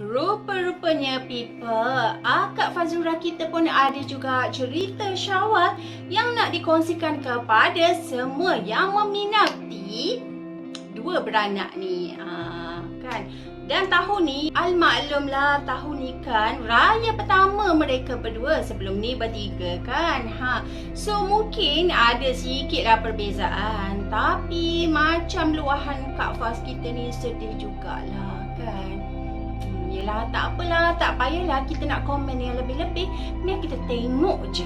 rupa-rupanya people, Akak Fazura kita pun ada juga cerita syawal yang nak dikongsikan kepada semua yang meminati dua beranak ni. Ha, kan? Dan tahun ni, almaklumlah tahun ni kan raya pertama mereka berdua sebelum ni bertiga kan. Ha. So mungkin ada sikit lah perbezaan. Tapi macam luahan Kak Faz kita ni sedih jugalah yelah tak apalah, tak payahlah kita nak komen yang lebih-lebih. Biar kita tengok je.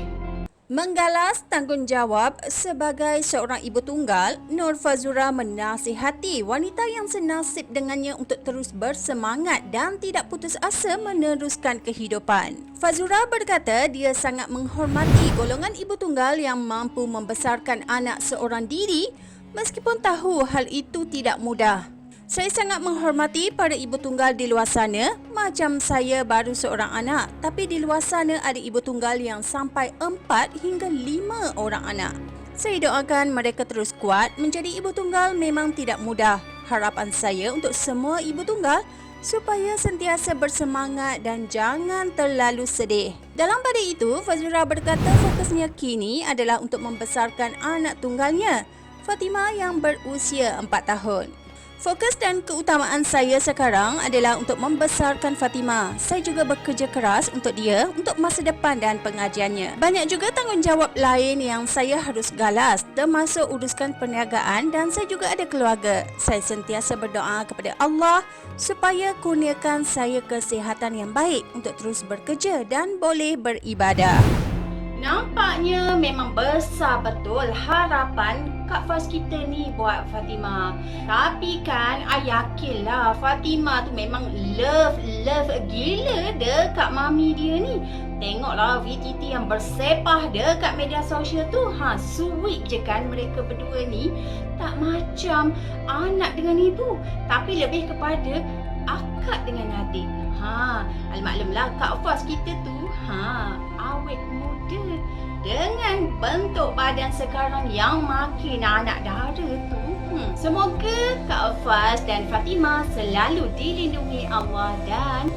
Menggalas tanggungjawab sebagai seorang ibu tunggal, Nur Fazura menasihati wanita yang senasib dengannya untuk terus bersemangat dan tidak putus asa meneruskan kehidupan. Fazura berkata dia sangat menghormati golongan ibu tunggal yang mampu membesarkan anak seorang diri meskipun tahu hal itu tidak mudah. Saya sangat menghormati para ibu tunggal di luar sana macam saya baru seorang anak tapi di luar sana ada ibu tunggal yang sampai empat hingga lima orang anak. Saya doakan mereka terus kuat menjadi ibu tunggal memang tidak mudah. Harapan saya untuk semua ibu tunggal supaya sentiasa bersemangat dan jangan terlalu sedih. Dalam pada itu, Fazura berkata fokusnya kini adalah untuk membesarkan anak tunggalnya, Fatima yang berusia 4 tahun. Fokus dan keutamaan saya sekarang adalah untuk membesarkan Fatima. Saya juga bekerja keras untuk dia untuk masa depan dan pengajiannya. Banyak juga tanggungjawab lain yang saya harus galas termasuk uruskan perniagaan dan saya juga ada keluarga. Saya sentiasa berdoa kepada Allah supaya kurniakan saya kesihatan yang baik untuk terus bekerja dan boleh beribadah. Nampaknya memang besar betul harapan Kak Faz kita ni buat Fatima. Tapi kan, I yakin lah Fatima tu memang love, love gila dekat mami dia ni. Tengoklah VTT yang bersepah dekat media sosial tu. Ha, sweet je kan mereka berdua ni. Tak macam anak dengan ibu. Tapi lebih kepada akak dengan adik. Ha, almaklumlah Kak Faz kita tu, ha, dengan bentuk badan sekarang yang makin anak dara tu. Hmm. Semoga Kak Faz dan Fatimah selalu dilindungi Allah dan